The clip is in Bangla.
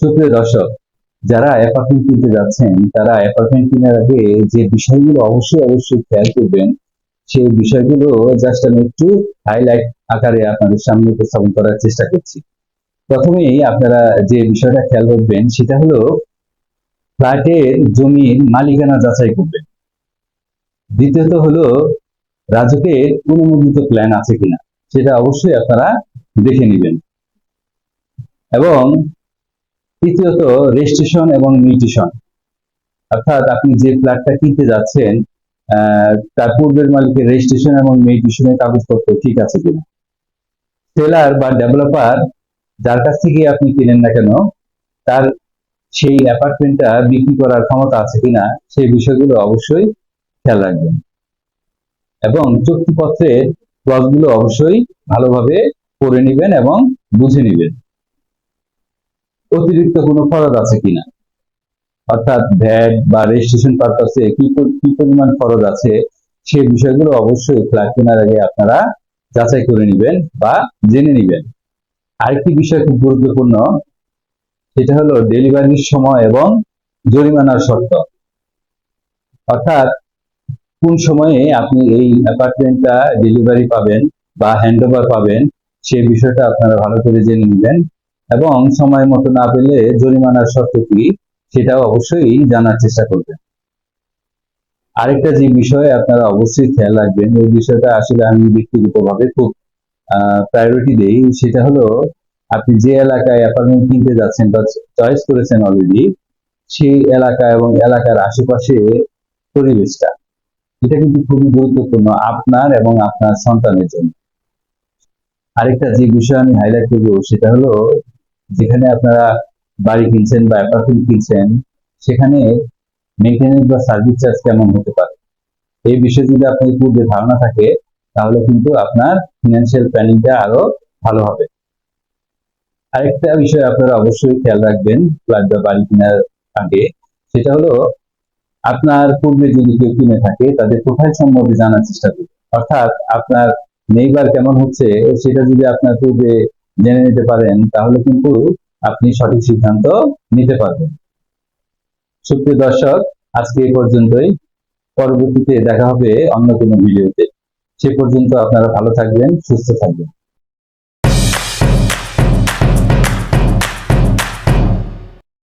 সুপ্রিয় দর্শক, যারা অ্যাপার্টমেন্ট কিনতে যাচ্ছেন, তারা অ্যাপার্টমেন্ট কেনার আগে যে বিষয়গুলো অবশ্যই অবশ্যই খেয়াল করবেন, সেই বিষয়গুলো জাস্ট আমি একটু হাইলাইট আকারে আপনাদের সামনে উপস্থাপন করার চেষ্টা করছি। প্রথমেই আপনারা যে বিষয়টা খেয়াল করবেন, সেটা হলো ফ্ল্যাটের জমির মালিকানা যাচাই করবেন। দ্বিতীয়ত হলো রাজকের অনুমোদিত প্ল্যান আছে কিনা, সেটা অবশ্যই আপনারা দেখে নেবেন। এবং তৃতীয়ত রেজিস্ট্রেশন এবং মিউটেশন অর্থাৎ আপনি যে ফ্ল্যাটটা কিনতে যাচ্ছেন তার পূর্বের মালিকের রেজিস্ট্রেশন এবং মিউটেশনের কাগজপত্র ঠিক আছে কিনা? সেলার বা ডেভেলপার যার কাছ থেকে আপনি কিনেন না কেন, তার সেই অ্যাপার্টমেন্টটা বিক্রি করার ক্ষমতা আছে কিনা, সেই বিষয়গুলো অবশ্যই খেয়াল রাখবেন। এবং চুক্তিপত্রের ক্লজগুলো অবশ্যই ভালোভাবে পড়ে নেবেন এবং বুঝে নেবেন। অতিরিক্ত কোনো খরচ আছে কিনা? অর্থাৎ ভ্যাট বা রেজিস্ট্রেশন পারপাসে কি কি পরিমাণ খরচ আছে? সেই বিষয়গুলো অবশ্যই ফ্ল্যাট কেনার আগে আপনারা যাচাই করে নেবেন বা জেনে নেবেন। আরেকটি বিষয় খুব গুরুত্বপূর্ণ, সেটা হলো ডেলিভারির সময় এবং জরিমানার শর্ত। অর্থাৎ কোন সময়ে আপনি এই অ্যাপার্টমেন্টটা ডেলিভারি পাবেন বা হ্যান্ডওভার পাবেন সেই বিষয়টা আপনারা ভালো করে জেনে নেবেন। এবং সময় মতো না পেলে জরিমানার শর্ত কি, সেটাও অবশ্যই জানার চেষ্টা করবেন। আরেকটা যে বিষয় আপনারা অবশ্যই খেয়াল রাখবেন ওই বিষয়টা আসলে আমি ব্যক্তিগতভাবে খুব প্রায়োরিটি দেই, সেটা হলো আপনি যে এলাকায় অ্যাপার্টমেন্ট কিনতে যাচ্ছেন বা চয়েস করেছেন অলরেডি সেই এলাকা এবং এলাকার আশেপাশে পরিবেশটা, এটা কিন্তু খুবই গুরুত্বপূর্ণ আপনার এবং আপনার সন্তানের জন্য। আরেকটা যে বিষয় আমি হাইলাইট করব, সেটা হলো যেখানে আপনারা বাড়ি কিনছেন বা অ্যাপার্টমেন্ট কিনছেন, সেখানে মেনটেন্যান্স বা সার্ভিস চার্জ কেমন হতে পারে? এই বিষয়ে যদি আপনার পূর্বে ধারণা থাকে, তাহলে কিন্তু আপনার ফিনান্সিয়াল প্ল্যানিংটা আরও ভালো হবে। আরেকটা বিষয় আপনারা অবশ্যই খেয়াল রাখবেন ফ্ল্যাট বা বাড়ি কেনার আগে, সেটা হলো আপনার পূর্বে যদি কেউ কিনে থাকে, তাদের প্রোফাইল সম্বন্ধে জানার চেষ্টা করুন। অর্থাৎ আপনার নেইবার কেমন হচ্ছে, সেটা যদি আপনার পূর্বে জেনে নিতে পারেন, তাহলে কিন্তু আপনি সঠিক সিদ্ধান্ত নিতে পারবেন। সুপ্রিয় দর্শক, আজকে এ পর্যন্তই। পরবর্তীতে দেখা হবে অন্য কোনো ভিডিওতে। সে পর্যন্ত আপনারা ভালো থাকবেন, সুস্থ থাকবেন।